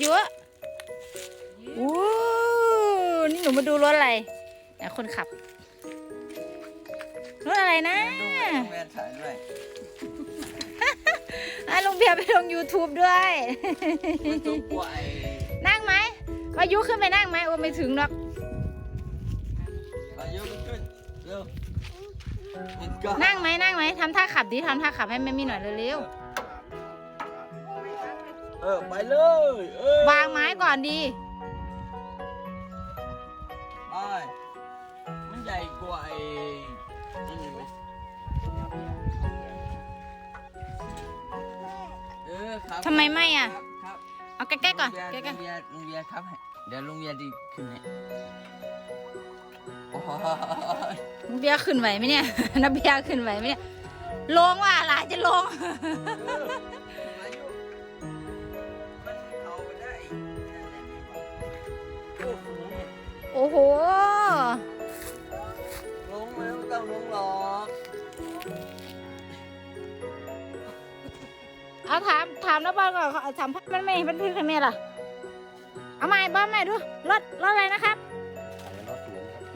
เยอะโอ้นี่หนูมาดูรถอะไรอะคนขับ รถอะไรนะดูแม่ถ่ายด้วยอะลุงเบียร์ไปลง YouTube ด้วยมันตัวกลัวไอ้นั่งไหมวายุขึ้นไปนั่งไหมโอ้ไม่ถึงหรอกอายุขึ้นเร็วมันก็นั่งไหมนั่งไหมทำท่าขับดิทำท่าขับให้แม่มี่หน่อยเร็ว เออไปเลยเออๆวางไม้ก่อนดี ไปมันใหญ่กว่าไอ้นี่ไหมเออครับทำไมไม่อะครับครับเอาใกล้ๆก่อนลุงใกเบียล้ร์ลุงเบียร์ลุงเบียร์ครับให้เดี๋ยวลุงเบียร์ดีขึ้นให้โอ้ยๆลุงเบียร์ขึ้นไหวไหมเนี่ย นับเบียร์ขึ้นไหวไหมเนี่ยลงว่ะหลานจะลง โอ้โหโอ้โห ลงมาไม่ต้องลงหรอกเอาถามถามนะบอลก่อนเอาถามมันไม่มันพื้นใครเมล่ะ เอาใหม่บอลใหม่ดูรถรถอะไรนะครับ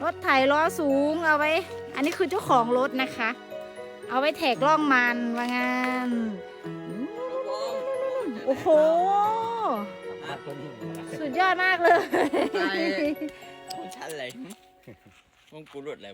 รถไถล้อสูงเอาไว้ อันนี้คือเจ้าของรถนะคะ เอาไว้แถกล่องมันว่างานอืมโอ้โห สุดยอดมากเลย ใช่ ของฉันอะไรมึงกูรถอะไร